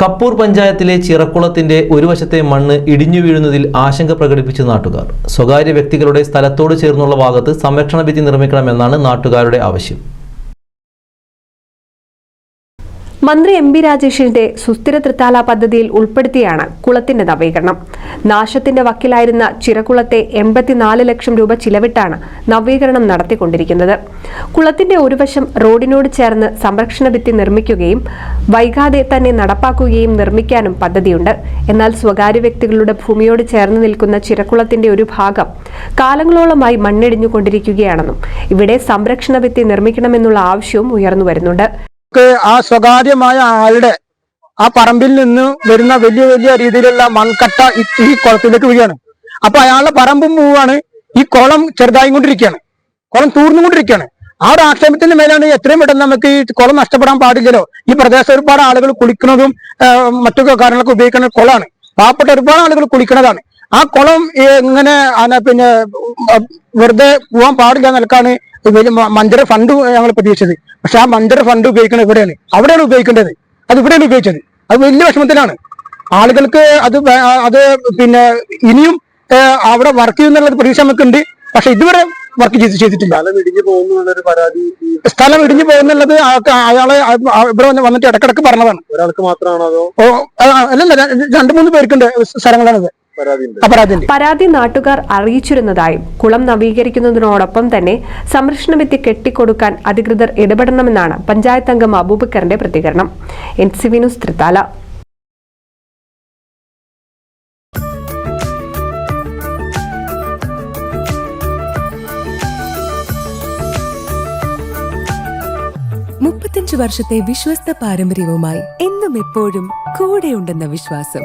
കപ്പൂർ പഞ്ചായത്തിലെ ചിറക്കുളത്തിന്റെ ഒരു വശത്തെ മണ്ണ് ഇടിഞ്ഞു വീഴുന്നതിൽ ആശങ്ക പ്രകടിപ്പിച്ച് നാട്ടുകാർ. സ്വകാര്യ വ്യക്തികളുടെ സ്ഥലത്തോട് ചേർന്നുള്ള ഭാഗത്ത് സംരക്ഷണ ഭിത്തി നിർമ്മിക്കണമെന്നാണ് നാട്ടുകാരുടെ ആവശ്യം. മന്ത്രി എം ബി രാജേഷിന്റെ സുസ്ഥിര തൃത്താല പദ്ധതിയിൽ ഉൾപ്പെടുത്തിയാണ് കുളത്തിന്റെ നവീകരണം. നാശത്തിന്റെ വക്കിലായിരുന്ന ചിറകുളത്തെ എൺപത്തിനാല് ലക്ഷം രൂപ ചിലവിട്ടാണ് നവീകരണം നടത്തിക്കൊണ്ടിരിക്കുന്നത്. കുളത്തിന്റെ ഒരു വശം റോഡിനോട് ചേർന്ന് സംരക്ഷണ ഭിത്തി നിർമ്മിക്കുകയും വൈകാതെ തന്നെ നടപ്പാക്കുകയും നിർമ്മിക്കാനും പദ്ധതിയുണ്ട്. എന്നാൽ സ്വകാര്യ വ്യക്തികളുടെ ഭൂമിയോട് ചേർന്ന് നിൽക്കുന്ന ചിറക്കുളത്തിന്റെ ഒരു ഭാഗം കാലങ്ങളോളമായി മണ്ണിടിഞ്ഞുകൊണ്ടിരിക്കുകയാണെന്നും ഇവിടെ സംരക്ഷണ ഭിത്തി നിർമ്മിക്കണമെന്നുള്ള ആവശ്യവും ഉയർന്നു വരുന്നുണ്ട്. ആ സ്വകാര്യമായ ആളുടെ ആ പറമ്പിൽ നിന്ന് വരുന്ന വലിയ വലിയ രീതിയിലുള്ള മൺകട്ട ഈ- കുളത്തിലേക്ക് വീഴുകയാണ്. അപ്പൊ അയാളുടെ പറമ്പും പോവാണ് ഈ കുളം ചെറുതായി കൊണ്ടിരിക്കുകയാണ് കുളം തൂർന്നുകൊണ്ടിരിക്കുകയാണ്. ആ ഒരു ആക്ഷേപത്തിന്റെ മേലാണ് എത്രയും പെട്ടെന്ന് നമുക്ക് ഈ കുളം നഷ്ടപ്പെടാൻ പാടില്ലല്ലോ. ഈ പ്രദേശത്ത് ഒരുപാട് ആളുകൾ കുളിക്കുന്നതും മറ്റൊക്കെ മറ്റു കാര്യങ്ങളൊക്കെ ഉപയോഗിക്കുന്ന കുളമാണ്. പാവപ്പെട്ട ഒരുപാട് ആളുകൾ കുളിക്കുന്നതാണ്. ആ കുളം എങ്ങനെ പിന്നെ വെറുതെ പോവാൻ പാടില്ല നിലക്കാണ് വലിയ മ- മഞ്ചര ഫണ്ട് ഞങ്ങൾ പ്രതീക്ഷിച്ചത്. പക്ഷെ ആ മഞ്ചര ഫണ്ട് ഉപയോഗിക്കുന്നത് ഇവിടെയാണ്. അവിടെയാണ് ഉപയോഗിക്കേണ്ടത്. അത് ഇവിടെയാണ് ഉപയോഗിച്ചത്. അത് വലിയ വിഷമത്തിലാണ്. ആളുകൾക്ക് അത് അത് പിന്നെ ഇനിയും അവിടെ വർക്ക് ചെയ്യുന്നുള്ള പ്രതീക്ഷ നമുക്കുണ്ട്. പക്ഷെ ഇതുവരെ വർക്ക് ചെയ്ത് ചെയ്തിട്ടില്ല. സ്ഥലം ഇടിഞ്ഞു പോകുന്നു പരാതി സ്ഥലം ഇടിഞ്ഞു പോകുന്നുള്ളത് അയാളെ ഇവിടെ വന്ന് വന്നിട്ട് ഇടക്കിടക്ക് പറഞ്ഞതാണ്. ഒരാൾക്ക് മാത്രമാണോ അതോ? അല്ലല്ല രണ്ട് മൂന്ന് പേർക്കുണ്ട് സ്ഥലങ്ങളാണിത്. പരാതി നാട്ടുകാർ അറിയിച്ചിരുന്നതായും കുളം നവീകരിക്കുന്നതിനോടൊപ്പം തന്നെ സംരക്ഷണ ഭിത്തി കെട്ടിക്കൊടുക്കാൻ അധികൃതർ ഇടപെടണമെന്നാണ് പഞ്ചായത്ത് അംഗം അബൂബക്കറിന്റെ പ്രതികരണം. N C Vinus Thrithala. മുപ്പത്തഞ്ച് വർഷത്തെ വിശ്വസ്ത പാരമ്പര്യവുമായി എന്നും എപ്പോഴും കൂടെയുണ്ടെന്ന വിശ്വാസം.